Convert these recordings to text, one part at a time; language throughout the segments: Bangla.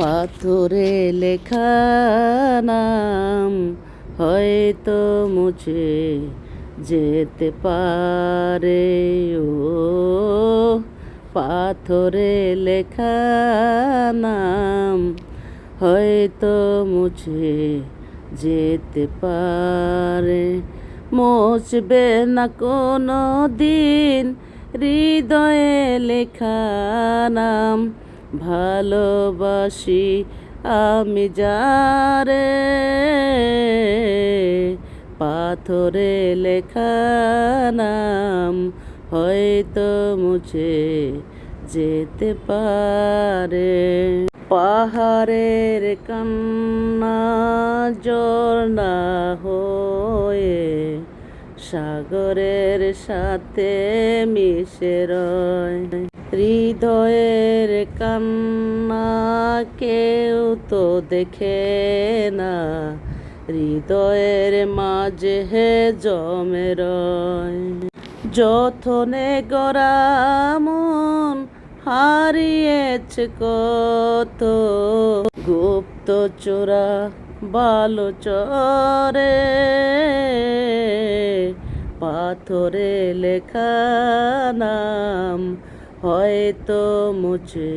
পাথরে লেখা নাম হয়তো মুছে যেতে পারে। ও পাথরে লেখা নাম হয়তো মুছে যেতে পারে। মুছবে না কোনো দিন হৃদয়ে লেখা নাম ভালোবাসি আমি যারে পাথরে লেখা নাম হয়তো মুছে যেতে পারে। পাহাড়ের কান্না ঝর্ণা হয়ে সাগরের সাথে মিশে রয়। হৃদয়ের কান্না কেউ তো দেখে না। হৃদয়ের মাঝে হে জমে যথনে গড়া মন হারিয়েছে কত। গুপ্ত চোরা বালো চরে পাথরে লেখা নাম হয়তো মুছে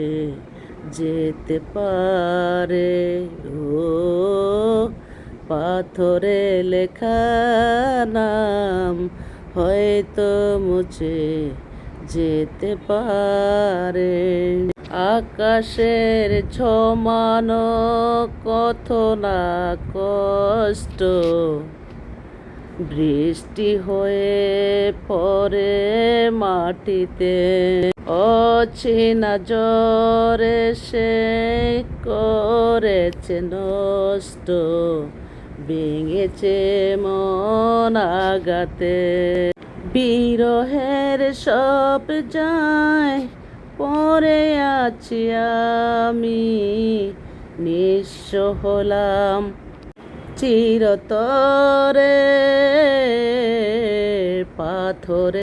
যেতে পারে। ও পাথরে লেখা নাম হয়তো মুছে যেতে পারে। আকাশের ছমানো কত না কষ্ট। বৃষ্টি হয়ে পরে মাটিতে। অছিনা জরে সে করেছে নষ্ট, ভেঙেছে মন আগাতে বিরহের সব যায় পরে আছি আমি, নিঃস্ব হলাম চিরতরে পাথরে।